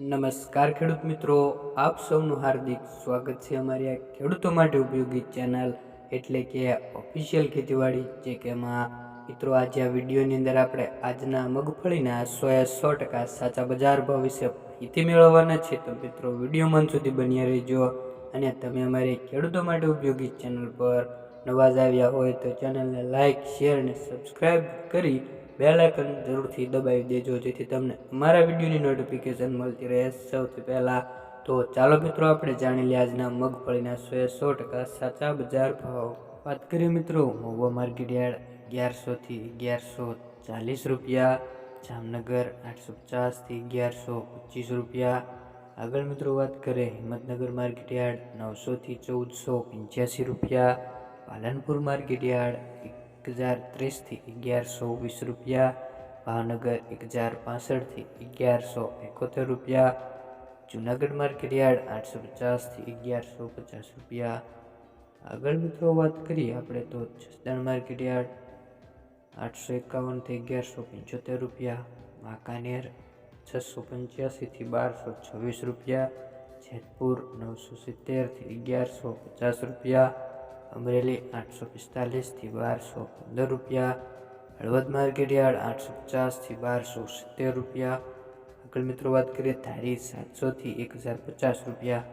નમસ્કાર ખેડૂત મિત્રો, આપ સૌનું હાર્દિક સ્વાગત છે અમારી આ ખેડૂતો માટે ઉપયોગી ચેનલ એટલે કે ઓફિશિયલ ખેતીવાડી, જે કે એમાં મિત્રો આજે આ વિડીયોની અંદર આપણે આજના મગફળીના સો સો ટકા સાચા બજાર ભાવ વિશે માહિતી મેળવવાના છે. તો મિત્રો, વીડિયો મન સુધી બન્યા રહેજો અને તમે અમારી ખેડૂતો માટે ઉપયોગી ચેનલ પર નવા આવ્યા હોય તો ચેનલને લાઇક શેર અને સબસ્ક્રાઈબ કરી બેલ આઇકન જરૂરથી દબાવી દેજો, જેથી તમને અમારા વિડીયોની નોટિફિકેશન મળતી રહે. સૌથી પહેલાં તો ચાલો મિત્રો, આપણે જાણી લઈએ આજના મગફળીના સો સો ટકા સાચા બજાર ભાવ. વાત કરીએ મિત્રો મહુવા માર્કેટ યાર્ડ અગિયારસોથી અગિયારસો ચાલીસ રૂપિયા, જામનગર આઠસો પચાસથી અગિયારસો પચીસ રૂપિયા. આગળ મિત્રો વાત કરીએ, હિંમતનગર માર્કેટ યાર્ડ નવસોથી ચૌદસો પંચ્યાસી રૂપિયા, પાલનપુર માર્કેટ યાર્ડ એક હજાર ત્રીસથી અગિયારસો વીસ રૂપિયા, ભાવનગર એક હજાર પાસઠથી અગિયારસો એકોતેર રૂપિયા, જુનાગઢ માર્કેટ યાર્ડ આઠસો પચાસથી અગિયારસો પચાસ રૂપિયા. આગળ મિત્રો વાત કરીએ આપણે તો જસદણ માર્કેટ યાર્ડ આઠસો એકાવનથી અગિયારસો પંચોતેર રૂપિયા, વાંકાનેર છસો પંચ્યાસીથી બારસો છવ્વીસ રૂપિયા, જેતપુર નવસો સિત્તેરથી અગિયારસો પચાસ રૂપિયા અમરેલી આઠસો પિસ્તાલીસથી બારસો પંદર રૂપિયા, હળવદ માર્કેટ યાર્ડ આઠસો પચાસથી બારસો સિત્તેર રૂપિયા આગળ મિત્રો વાત કરીએ ધારી સાતસોથી એક હજાર પચાસ રૂપિયા.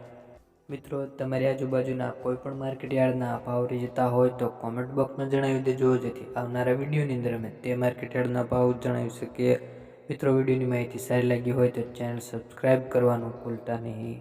મિત્રો, તમારી આજુબાજુના કોઈ પણ માર્કેટયાર્ડના ભાવ જતા હોય તો કોમેન્ટ બોક્સમાં જણાવી દેજો, જેથી આવનારા વિડીયોની અંદર અમે તે માર્કેટયાર્ડના ભાવ જણાવી શકીએ. મિત્રો, વિડીયોની માહિતી સારી લાગી હોય તો ચેનલ સબસ્ક્રાઈબ કરવાનું ભૂલતા નહીં.